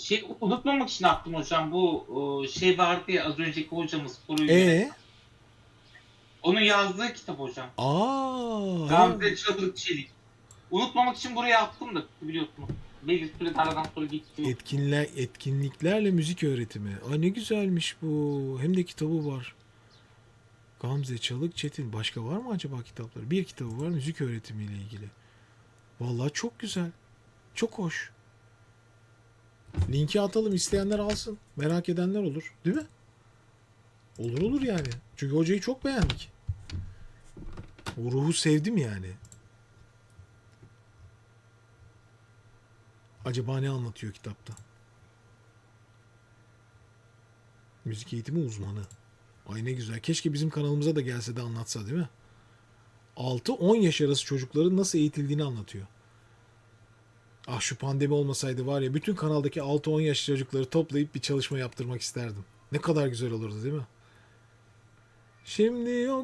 Şey unutmamak için attım hocam. Bu e, şey vardı ya az önceki hocamız soruyu. E Onun yazdığı kitap hocam. aa Gamze Çalık Çelik. Unutmamak için buraya attım da biliyorsunuz. Süre aradan sonra gitti. etkinler etkinliklerle müzik öğretimi. Aa ne güzelmiş bu. Hem de kitabı var. Gamze Çalık Çetin. Başka var mı acaba kitapları? Bir kitabı var müzik öğretimiyle ilgili. Vallahi çok güzel. Çok hoş. Linki atalım isteyenler alsın. Merak edenler olur. Değil mi? Olur olur yani. Çünkü hocayı çok beğendik. O ruhu sevdim yani. Acaba ne anlatıyor kitapta? Müzik eğitimi uzmanı. Ay ne güzel. Keşke bizim kanalımıza da gelse de anlatsa değil mi? 6-10 yaş arası çocukların nasıl eğitildiğini anlatıyor. Ah şu pandemi olmasaydı var ya bütün kanaldaki 6-10 yaş çocukları toplayıp bir çalışma yaptırmak isterdim. Ne kadar güzel olurdu değil mi? Şimdi yok